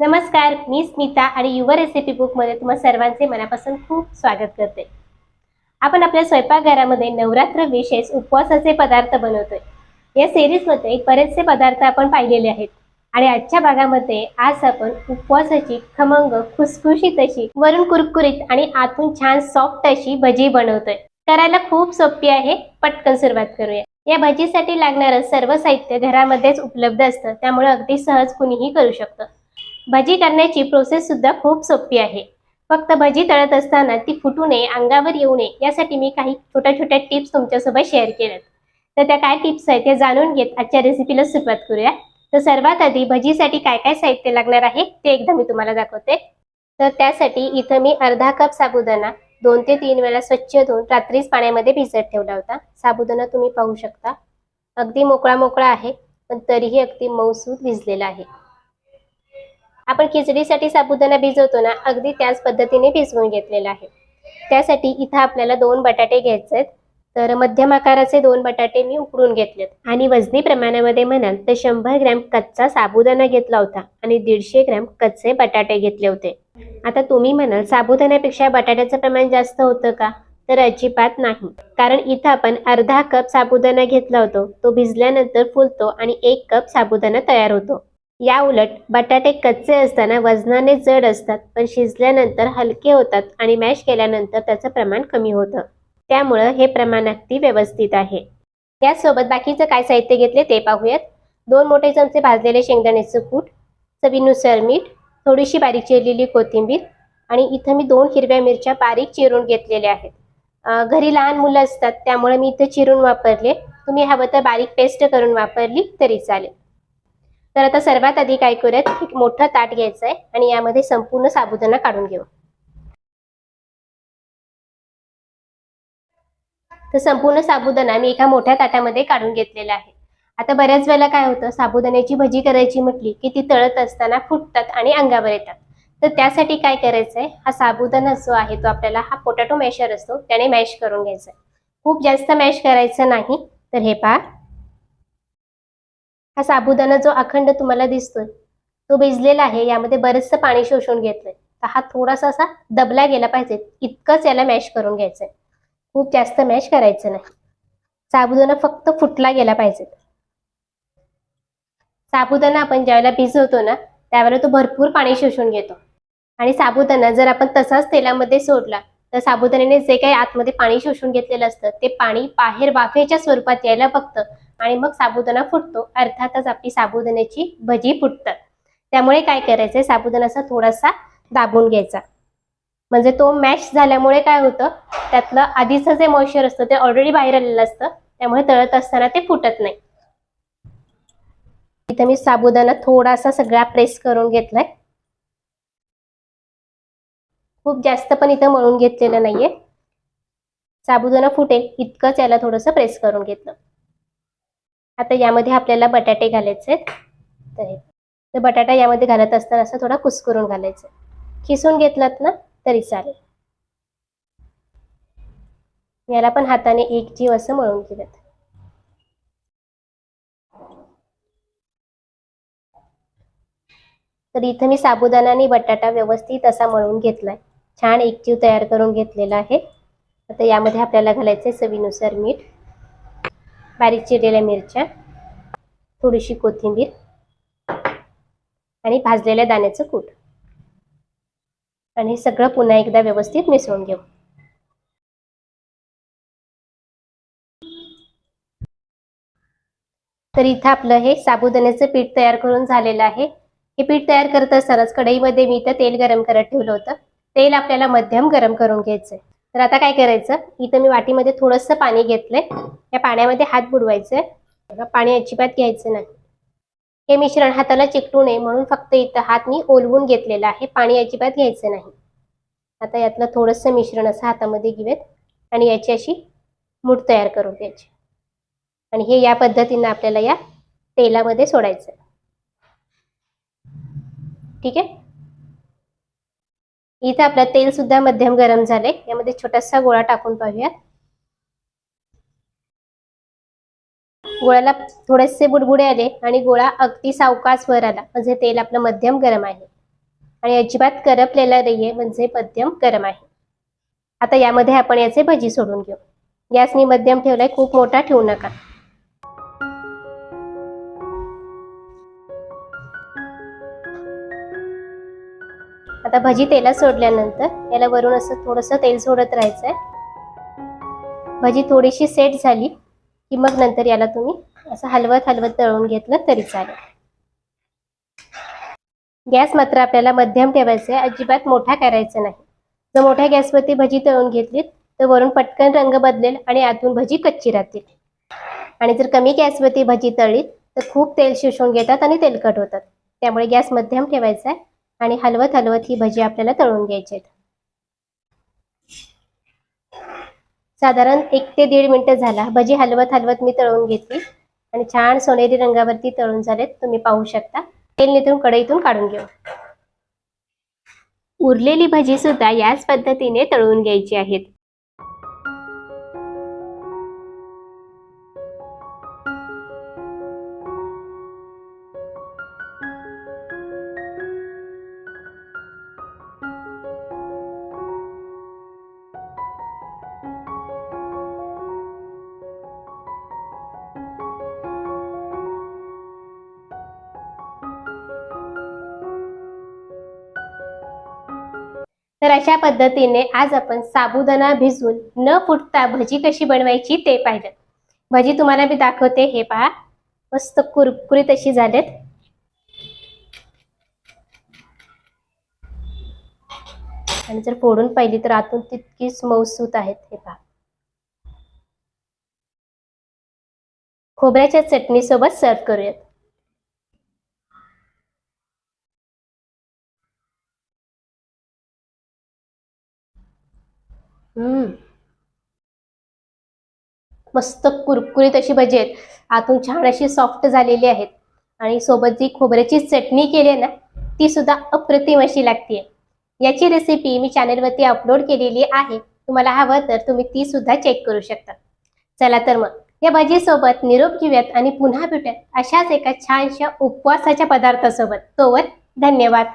नमस्कार मी स्मिता आणि युवा रेसिपी बुकमध्ये तुम्हा सर्वांचे मनापासून खूप स्वागत करते. आपण आपल्या स्वयंपाकघरामध्ये नवरात्र विशेष उपवासाचे पदार्थ बनवतोय. या सिरीजमध्ये बरेचसे पदार्थ आपण पाहिलेले आहेत आणि आजच्या भागामध्ये आज आपण उपवासाची खमंग खुसखुशीत अशी वरून कुरकुरीत आणि आतून छान सॉफ्ट अशी भजी बनवतोय. करायला खूप सोपी आहे पटकन सुरुवात करूया. या भजीसाठी लागणारं सर्व साहित्य घरामध्येच उपलब्ध असतं त्यामुळे अगदी सहज कुणीही करू शकतं. भजी करण्याची प्रोसेस सुद्धा खूप सोपी आहे. फक्त भजी तळत असताना ती फुटू नये अंगावर येऊ नये यासाठी मी काही छोट्या छोट्या टिप्स तुमच्यासोबत शेअर केल्यात. तर त्या काय टिप्स आहेत ते जाणून घेत आजच्या रेसिपीला सुरुवात करूया. तर सर्वात आधी भजीसाठी काय काय साहित्य लागणार आहे ते एकदा मी तुम्हाला दाखवते. तर त्यासाठी इथं मी अर्धा कप साबुदाणा दोन ते तीन वेळा स्वच्छ धुवून रात्रीच पाण्यामध्ये भिजत ठेवला होता. साबुदाणा तुम्ही पाहू शकता. अगदी मोकळा मोकळा आहे पण तरीही अगदी मऊसूद भिजलेला आहे. आपण खिचडीसाठी साबुदाणा भिजवतो ना अगदी त्याच पद्धतीने भिजवून घेतलेला आहे. त्यासाठी इथं आपल्याला दोन बटाटे घ्यायचे आहेत तर मध्यम आकाराचे दोन बटाटे मी उकडून घेतलेत. आणि वजनी प्रमाणामध्ये म्हणाल तर शंभर ग्रॅम कच्चा साबुदाणा घेतला होता आणि दीडशे ग्रॅम कच्चे बटाटे घेतले होते. आता तुम्ही म्हणाल साबुदाण्यापेक्षा बटाट्याचं प्रमाण जास्त होतं का? तर अजिबात नाही. कारण इथं आपण अर्धा कप साबुदाणा घेतला होतो. तो भिजल्यानंतर फुलतो आणि एक कप साबुदाणा तयार होतो. या उलट बटाटे कच्चे असताना वजनाने जड असतात पण शिजल्यानंतर हलके होतात आणि मॅश केल्यानंतर त्याचं प्रमाण कमी होतं. त्यामुळं हे प्रमाण अगदी व्यवस्थित आहे. यासोबत बाकीचं काय साहित्य घेतले ते पाहूयात. दोन मोठे चमचे भाजलेले शेंगदाण्याचं कूट चवीनुसार मीठ थोडीशी बारीक चिरलेली कोथिंबीर आणि इथं मी दोन हिरव्या मिरच्या बारीक चिरून घेतलेल्या आहेत. घरी लहान मुलं असतात त्यामुळे मी इथं चिरून वापरले. तुम्ही हवं तर बारीक पेस्ट करून वापरली तरी चालेल. तर आता सर्वात आधी काय करूयात एक मोठं ताट घ्यायचं आहे आणि यामध्ये संपूर्ण साबुदाणा काढून घेऊ. तर संपूर्ण साबुदाणा मी एका मोठ्या ताटामध्ये काढून घेतलेला आहे. आता बऱ्याच वेळेला काय होतं साबुदाण्याची भजी करायची म्हटली की ती तळत असताना फुटतात आणि अंगावर येतात. तर त्यासाठी काय करायचंय हा साबुदाणा जो आहे तो आपल्याला हा पोटॅटो मॅशर असतो त्याने मॅश करून घ्यायचा आहे खूप जास्त मॅश करायचं नाही तर हे पहा. हा साबुदाणा जो अखंड तुम्हाला दिसतोय तो भिजलेला आहे यामध्ये बरचसं पाणी शोषून घेतलंय. तर हा थोडासा असा दबला गेला पाहिजे इतकंच याला मॅश करून घ्यायचंय. खूप जास्त मॅश करायचं नाही. साबुदाणा फक्त फुटला गेला पाहिजे. साबुदाणा आपण ज्यावेळेला भिजवतो ना त्यावेळेला तो भरपूर पाणी शोषून घेतो. आणि साबुदाणा जर आपण तसाच तेलामध्ये सोडला तर साबुदाण्याने जे काही आतमध्ये पाणी शोषून घेतलेलं असतं ते पाणी बाहेर वाफेच्या स्वरूपात यायला बघतं आणि मग साबुदाणा फुटतो. अर्थातच आपली साबुदाण्याची भजी फुटतात. त्यामुळे काय करायचंय? साबुदाण्याचा थोडासा दाबून घ्यायचा. म्हणजे तो मॅश झाल्यामुळे काय होतं? त्यातलं आधीचं जे मॉइश्चर असतं ते ऑलरेडी बाहेर आलेलं असतं. त्यामुळे तळत असताना ते फुटत नाही. इथं मी साबुदाणा थोडासा सगळा प्रेस करून घेतलाय. खूप जास्त पण इथं मळून घेतलेलं नाहीये. साबुदाणा फुटेल इतकंच याला थोडंसं प्रेस करून घेतलं. आता यामध्ये आपल्याला बटाटे घालायचे तर तर बटाटा यामध्ये घालत असताना असं थोडा कुस्करून घालायचं खिसून घेतलात ना तरी चालेल. याला पण हाताने एक जीव असं मळून घेत तर इथं मी साबुदाणा आणि बटाटा व्यवस्थित असा मळून घेतलाय. छान एक जीव तयार करून घेतलेला आहे. आता यामध्ये आपल्याला घालायचंय चवीनुसार मीठ. बारीक चिरलेल्या मिरच्या थोडीशी कोथिंबीर आणि भाजलेल्या दाण्याचं कूट. आणि हे सगळं पुन्हा एकदा व्यवस्थित मिसळून घेऊ. तर इथं आपलं हे साबुदाण्याचं पीठ तयार करून झालेलं आहे. हे पीठ तयार करत असतानाच कढईमध्ये मी इथं तेल गरम करत ठेवलं होतं. तेल आपल्याला मध्यम गरम करून घ्यायचंय. तर आता काय करायचं? इथं मी वाटीमध्ये थोडंसं पाणी घेतलंय. या पाण्यामध्ये हात बुडवायचंय. बघा, पाणी अजिबात घ्यायचं नाही. हे मिश्रण हाताला चिकटू नये म्हणून फक्त इथं हात मी ओलवून घेतलेला आहे. पाणी अजिबात घ्यायचं नाही. आता यातलं थोडंसं मिश्रण असं हातामध्ये घेऊयात आणि याची अशी मूठ तयार करून घ्यायची. आणि हे या पद्धतीनं आपल्याला या तेलामध्ये सोडायचं ठीक आहे? इथं आपलं तेल सुद्धा मध्यम गरम झालंय. यामध्ये छोटासा गोळा टाकून पाहूयात. गोळ्याला थोडेसे बुडबुडे आले आणि गोळा अगदी सावकाश वर आला. म्हणजे तेल आपलं मध्यम गरम आहे. आणि अजिबात करपलेला नाहीये म्हणजे मध्यम गरम आहे. आता यामध्ये आपण याचे भजी सोडून घेऊ. गॅस मी मध्यम ठेवलाय खूप मोठा ठेवू नका. आता भजी तेलात सोडल्यानंतर याला वरून असं थोडंसं तेल सोडत राहायचंय. भजी थोडीशी सेट झाली की मग नंतर याला तुम्ही असं हलवत हलवत तळून घेतलं तरी चालेल. गॅस मात्र आपल्याला मध्यम ठेवायचा आहे अजिबात मोठा करायचा नाही. जर मोठ्या गॅसवरती भजी तळून घेतलीत तर वरून पटकन रंग बदलेल आणि आतून भजी कच्ची राहतील. आणि जर कमी गॅसवरती भजी तळलीत तर खूप तेल शोषून घेतात आणि तेलकट होतात. त्यामुळे गॅस मध्यम ठेवायचा आहे. आणि हलवत हलवत ही भजी आपल्याला तळून घ्यायची आहेत. साधारण एक ते दीड मिनिटं झाला. भजी हलवत हलवत मी तळून घेतली. आणि छान सोनेरी रंगावरती तळून झालेत. तुम्ही पाहू शकता. तेल निथून कढईतून काढून घेऊ. उरलेली भजी सुद्धा याच पद्धतीने तळून घ्यायची आहेत. तर अशा पद्धतीने आज आपण साबुदाणा भिजवून न फुटता भजी कशी बनवायची ते पाहिलं. भजी तुम्हाला मी दाखवते. हे पहा. मस्त कुरकुरीत अशी झालेत. आणि जर फोडून पाहिली तर आतून तितकीच मौसूत आहेत. हे पहा. खोबऱ्याच्या चटणीसोबत सर्व्ह सर्व करूयात. मस्त कुरकुरीत अशी भजी आहेत. आतून छान अशी सॉफ्ट झालेली आहेत. आणि सोबत जी खोबऱ्याची चटणी केली आहे ना ती सुद्धा अप्रतिम अशी लागते. याची रेसिपी मी चॅनलवरती अपलोड केलेली आहे. तुम्हाला हवं तर तुम्ही ती सुद्धा चेक करू शकता. चला तर मग या भजीसोबत निरोप घेऊयात आणि पुन्हा भेटूयात अशाच एका छानशा उपवासाच्या पदार्थासोबत. तोवर धन्यवाद.